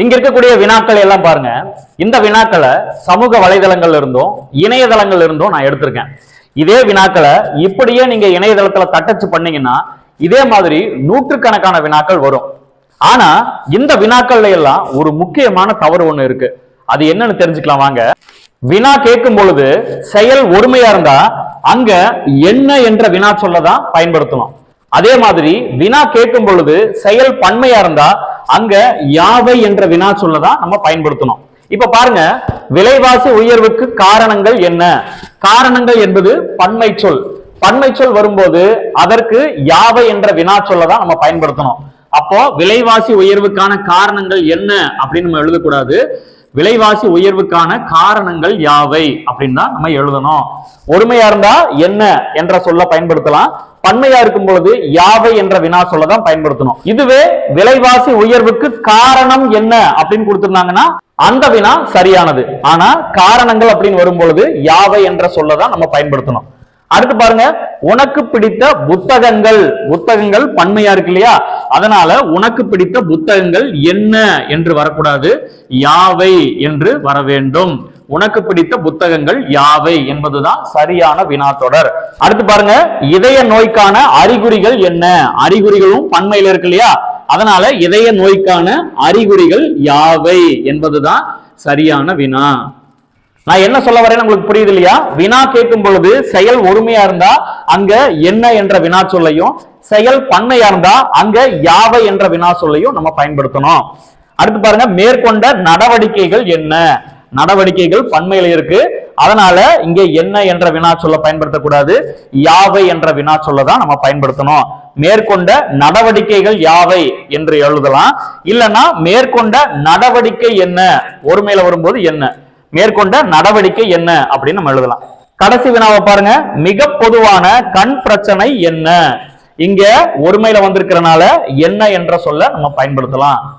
இங்க இருக்கக்கூடிய வினாக்கள் எல்லாம் பாருங்க. இந்த வினாக்களை சமூக வலைதளங்கள்ல இருந்தும் இணையதளங்கள்ல இருந்தும் நான் எடுத்திருக்கேன். இதே வினாக்களை இப்படியே நீங்க இணையதளத்துல தட்டச்சு பண்ணீங்கன்னா இதே மாதிரி நூற்றுக்கணக்கான வினாக்கள் வரும். ஆனா இந்த வினாக்கள்ல எல்லாம் ஒரு முக்கியமான தவறு ஒண்ணு இருக்கு. அது என்னன்னு தெரிஞ்சுக்கலாம் வாங்க. வினா கேட்கும் பொழுது செயல் ஒருமையா இருந்தா அங்க என்ன என்ற வினா சொல்லதான் பயன்படுத்தணும். அதே மாதிரி வினா கேட்கும் பொழுது செயல் பன்மையா இருந்தா அங்க யாவை என்ற வினா சொல்லதான் நம்ம பயன்படுத்தணும். இப்ப பாருங்க விலைவாசி உயர்வுக்கு காரணங்கள் என்ன? காரணங்கள் என்பது பன்மை சொல். பன்மை சொல் வரும்போது அதற்கு யாவை என்ற வினா சொல்லதான் நம்ம பயன்படுத்தணும். அப்போ விலைவாசி உயர்வுக்கான காரணங்கள் என்ன அப்படின்னு நம்ம எழுதக்கூடாது. விலைவாசி உயர்வுக்கான காரணங்கள் யாவை அப்படின்னு தான் நம்ம எழுதணும். ஒருமையா இருந்தா என்ன என்ற சொல்ல பயன்படுத்தலாம். பன்மையா இருக்கும் பொழுது யாவை என்ற வினா சொல்ல தான் பயன்படுத்தணும். இதுவே விலைவாசி உயர்வுக்கு காரணம் என்ன அப்படின்னு கொடுத்திருந்தாங்கன்னா அந்த வினா சரியானது. ஆனா காரணங்கள் அப்படின்னு வரும்பொழுது யாவை என்ற சொல்லதான் நம்ம பயன்படுத்தணும். அடுத்து பாருங்க உனக்கு பிடித்த புத்தகங்கள். புத்தகங்கள் பன்மையா இருக்கு இல்லையா? அதனால உனக்கு பிடித்த புத்தகங்கள் என்ன என்று வரக்கூடாது. யாவை என்று வர வேண்டும். உனக்கு பிடித்த புத்தகங்கள் யாவை என்பதுதான் சரியான வினாத்தொடர். அடுத்து பாருங்க இதய நோய்க்கான அறிகுறிகள் என்ன? அறிகுறிகளும் பன்மையில இருக்கு இல்லையா? அதனால இதய நோய்க்கான அறிகுறிகள் யாவை என்பதுதான் சரியான வினா. நான் என்ன சொல்ல வரேன்னு உங்களுக்கு புரியுது இல்லையா? வினா கேட்கும் பொழுது செயல் ஒருமையா இருந்தா அங்க என்ன என்ற வினா சொல்லையும் செயல் பன்மையா இருந்தா அங்க யாவை என்ற வினா சொல்லையும் நம்ம பயன்படுத்தணும். அடுத்து பாருங்க மேற்கொண்ட நடவடிக்கைகள் என்ன? நடவடிக்கைகள் பன்மையில இருக்கு. அதனால இங்க என்ன என்ற வினா சொல்ல பயன்படுத்தக்கூடாது. யாவை என்ற வினா சொல்ல தான் நம்ம பயன்படுத்தணும். மேற்கொண்ட நடவடிக்கைகள் யாவை என்று எழுதலாம். இல்லைன்னா மேற்கொண்ட நடவடிக்கை என்ன? ஒருமையில வரும்போது என்ன? மேற்கொண்ட நடவடிக்கை என்ன? அப்படின்னு நம்ம எழுதலாம். கடைசி வினாவை பாருங்க. மிக பொதுவான கண் பிரச்சனை என்ன? இங்க ஒருமையில வந்திருக்கிறனால என்ன என்ற சொல்ல நம்ம பயன்படுத்தலாம்.